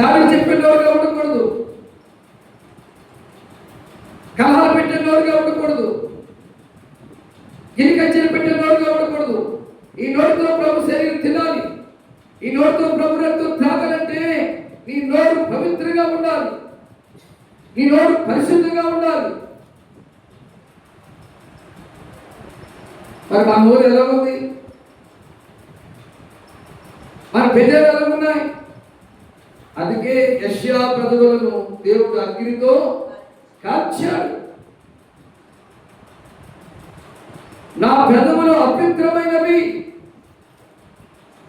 దాడి చెప్పినవారుగా ఉండకూడదు. కలహాలు పెట్టినవారుగా ఉండకూడదు. గిరికచ్చలు పెట్టినవారుగా ఉండకూడదు. ఈ నోటితో ప్రభు శరీరం తినాలి. ఈ నోటితో ప్రభు రక్తం త్రాగాలంటే నీ నోరు పవిత్రంగా ఉండాలి. నీ నోరు పరిశుద్ధంగా ఉండాలి. మరి మా నోరు ఎలా ఉంది? మన పెద్ద ఎలా అందుకే యష్యా ప్రజలను దేవుడు అగ్నితో కాల్చాడు. నా పెదవులు అపవిత్రమైనవి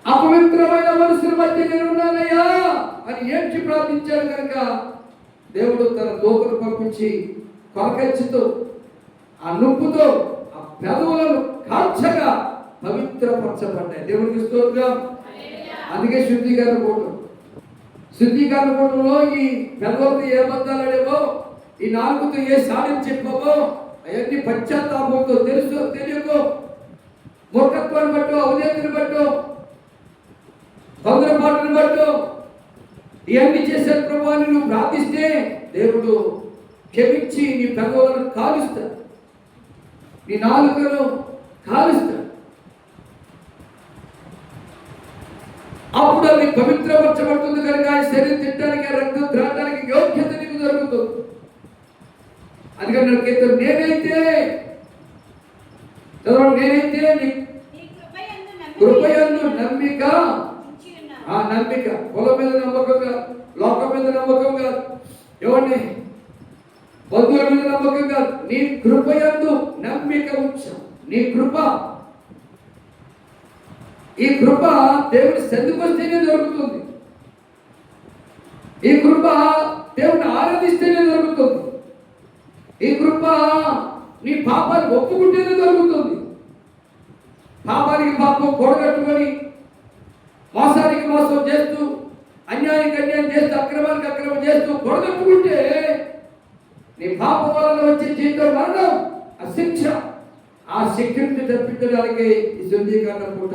అపవిత్రమైన మనుషుల మధ్య నేనున్నానయ్యా అని ఏడ్చి ప్రార్థించాడు కనుక దేవుడు తన దూతను పంపించి కొరకచ్చుతో ఆ నొప్పుతో ఆ పెదవులను కాల్చగా పవిత్రపరచబడ్డాయి. దేవుడికి స్తోత్రం. అందుకే శుద్ధీకరణ కూటం శుద్ధీకరణ కూటంలో ఈ పెదవులతో ఏ అబద్ధాలు ఆడేవో ఈ నాలుగుతో ఏ సాడని చెప్పవో అవన్నీ పశ్చాత్తాపంతో తెలుసు తెలియకు. మూర్ఖత్వాన్ని బట్టు అవధేతని బట్టో తొందరపాటుని బట్టు ఇవన్నీ చేసే ప్రభావాన్ని నువ్వు ప్రార్థిస్తే దేవుడు క్షమించి నీ పెదవులను కాలుస్తాడు. నీ నాలుకను కాలుస్తాడు. అప్పుడు అది పవిత్రపరచబడుతుంది కనుక ఆ శరీరం తిట్టడానికి రక్తం త్రాగడానికి యోగ్యత నీకు దొరుకుతుంది అందుకని కీర్తన నేనైతే చదవండి నేనైతే కృపయందు నమ్మిక. ఆ నమ్మిక పొలం మీద నమ్మకం కాదు లోకం మీద నమ్మకం కాదు ఎవరిని బంధువుల మీద నమ్మకం కాదు నీ కృపయందు నమ్మిక ఉంచాం నీ కృప ఈ కృప దేవుని సన్నిపస్తేనే దొరుకుతుంది. ఈ కృప దేవుని ఆరాధిస్తేనే దొరుకుతుంది. ఈ కృప నీ పాపాలు ఒప్పుకుంటేనే దొరుకుతుంది. పాపానికి పాపం కూడగట్టుకొని మోసానికి మోసం చేస్తూ అన్యాయానికి అన్యాయం చేస్తూ అక్రమానికి అక్రమం చేస్తూ కొడగట్టుకుంటే నీ పాపం వలన వచ్చే జీవితం మరణం ఆ శిక్ష ఆ శిక్షను తప్పించడానికి ఈ శుద్ధీకరణ పూట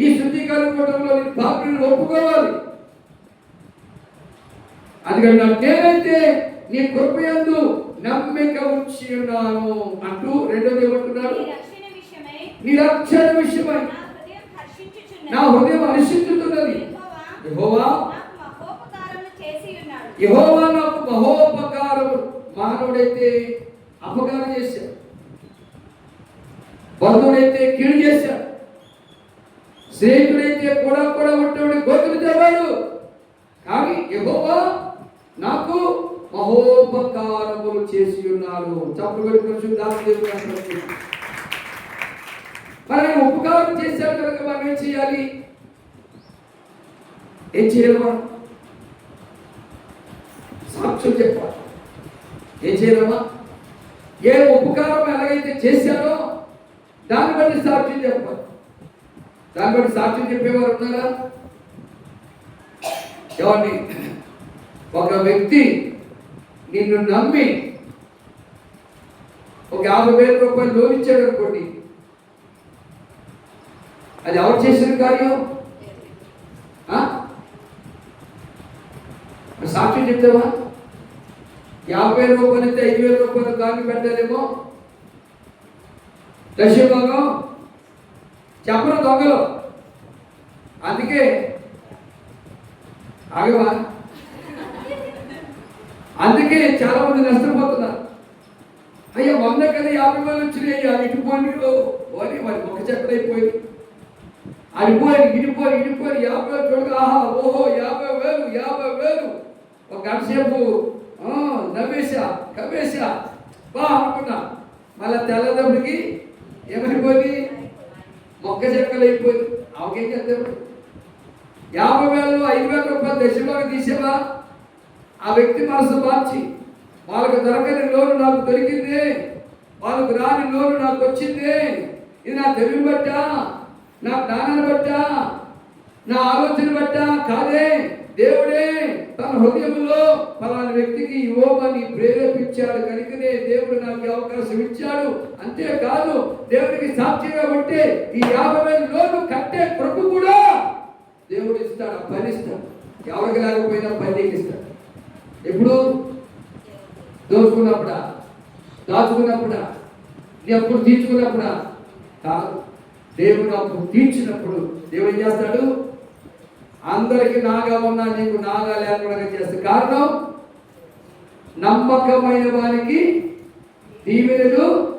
ఈ శుద్ధీకరణ కూటంలో నీ పాపని ఒప్పుకోవాలి. అందుకని నేనైతే నీ కృపయందు నమ్మిక ఉంచి ఉన్నాను అంటూ రెండోది ఏమంటున్నాడు నీ రక్షణ విషయమై నీ హృదయం హర్షించుతున్నది. యెహోవా. యెహోవా నాకు మహోపకారం మానవుడైతే అపకారం చేశాడు. బంధువుడైతే కీడు చేశాడు. స్నేహితుడైతే కూడా కూడా ఉంటే గోతులు తెవాడు కానీ యెహోవా నాకు మహోపకారములు చేసి ఉన్నాడు చప్పుడు పరిశుద్ధాత్మ మరి ఆయన ఉపకారం చేశాడు కనుక మనం ఏం చేయాలి? ఏం చేయాలి మనం? సాక్ష్యం చెప్పాలి. ఏం చేయాలమ్మా ఏ ఉపకారం ఎలాగైతే చేశారో దాన్ని బట్టి సాక్ష్యం చెప్పాలి. దాన్ని బట్టి సాక్ష్యం చెప్పేవారు ఉన్నారా? ఏమండి ఒక వ్యక్తి నిన్ను నమ్మి ఒక యాభై వేల రూపాయలు లోన్ ఇచ్చాడు అనుకోండి అది ఎవరు చేసిన కార్యం? ఆ? సాక్ష్యం చెప్తావా? యాభై వేల రూపాయలు అయితే ఐదు వేల రూపాయలు దాన్ని పెట్టాలేమో? దశభాగం చెప్పరు దొంగలు. అందుకే ఆగవా? అందుకే చాలా మంది నష్టపోతున్నారు. అయ్యా వంద కదా యాభై వేలు వచ్చినాయి. అది ఇటుపోయి పోని మరి ఒక చెక్కడైపోయింది అడిపోయి ఇడిపోయి ఇడిపోయి యాభై వేలు చూడక ఆహా ఓహో యాభై వేలు యాభై వేలు. ఒక గంట సేపు నవ్వేశా కవ్వేశా. బా అనుకున్నా. మళ్ళా తెల్లదప్పటికి ఏమైపోయింది? మొక్క చెక్కలు అయిపోయింది. ఆమెకేం చేద్దాం? యాభై వేలు ఐదు వేల రూపాయలు దశలోకి తీసేవా? ఆ వ్యక్తి మనసు మార్చి వాళ్ళకు దొరకని లోను నాకు దొరికింది వాళ్ళకు రాని లోను నాకు వచ్చింది ఇది నా తెలివి బట్టా? నా జ్ఞానాన్ని బట్టా? నా ఆలోచన బట్ట కాదే. దేవుడే తన హృదయంలో ఫలాని వ్యక్తికి ఇవ్వమని ప్రేరేపించాడు. కనుకనే దేవుడు నాకు అవకాశం ఇచ్చాడు. అంతేకాదు దేవుడికి సాక్షిగా ఉంటే ఈ యాభై వేల లోను కట్టే కృప కూడా దేవుడు ఇస్తాడు. ఆ పని ఇస్తాడు. ఎవరికి లేకపోయినా పన్నీకి ఇస్తాడు. ఎప్పుడు? దోచుకున్నప్పుడా? దాచుకున్నప్పుడా? నీ అప్పుడు తీర్చుకున్నప్పుడా? కాదు. దేవుడు అప్పుడు తీర్చినప్పుడు దేవుడు ఏం చేస్తాడు? అందరికి నాగా ఉన్నా నీకు నాగా లేకుండా చేస్తే కారణం నమ్మకమైన వారికి దీవెనలు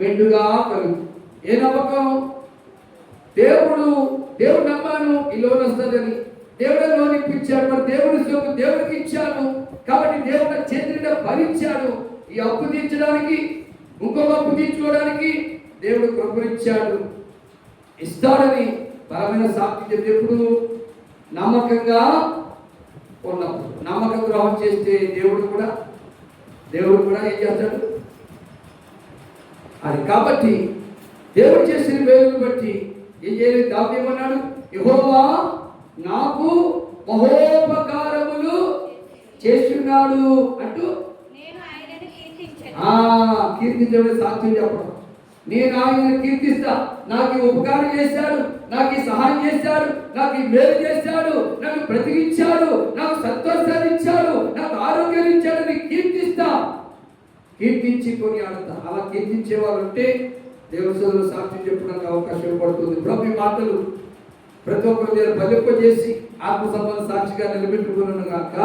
మెండుగా కలుగు. ఏ నమ్మకం? దేవుడు దేవుడు నమ్మాను ఈ లోన్ వస్తుందని. దేవుడు లోన్ ఇప్పించాడు మరి దేవుడి సొమ్ము దేవుడికి ఇచ్చాను. కాబట్టి దేవుడు నా భరించాడు ఈ అప్పు తీర్చడానికి ఇంకొక అప్పు తీర్చుకోవడానికి దేవుడు కృపనిచ్చాడు. ఇస్తాడని బలమైన సాక్షి చెప్పి ఎప్పుడు? నమ్మకంగా ఉన్నప్పుడు నమ్మకం ద్రోహం చేస్తే దేవుడు కూడా దేవుడు కూడా ఏం చేస్తాడు? అది కాబట్టి దేవుడు చేసిన మేలును బట్టి ఏం చేయలేదు దావి ఏమన్నాడు యెహోవా నాకు మహోపకారములు చేస్తున్నాడు అంటూ కీర్తించడం సాక్ష్యం చెప్పడం. నేను ఆయన కీర్తిస్తా. నాకు ఈ ఉపకారం చేశాడు నాకు ఈ సహాయం చేశాడు నాకు ఈ మేలు చేశాడు నన్ను బ్రతికించాడు నాకు సంతోషాన్ని ఇచ్చాడు నాకు ఆరోగ్యం ఇచ్చాడని కీర్తిస్తా. కీర్తించి కొని ఆడతా. అలా కీర్తించే వాళ్ళు ఉంటే దేవసోదరు సాక్షి చెప్పడానికి అవకాశం పడుతుంది ప్రభు మాటలు ప్రతి ఒక్కరి దగ్గర చేసి ఆత్మ సంబంధ సాక్షిగా నిలబెట్టుకున్నాను గాక.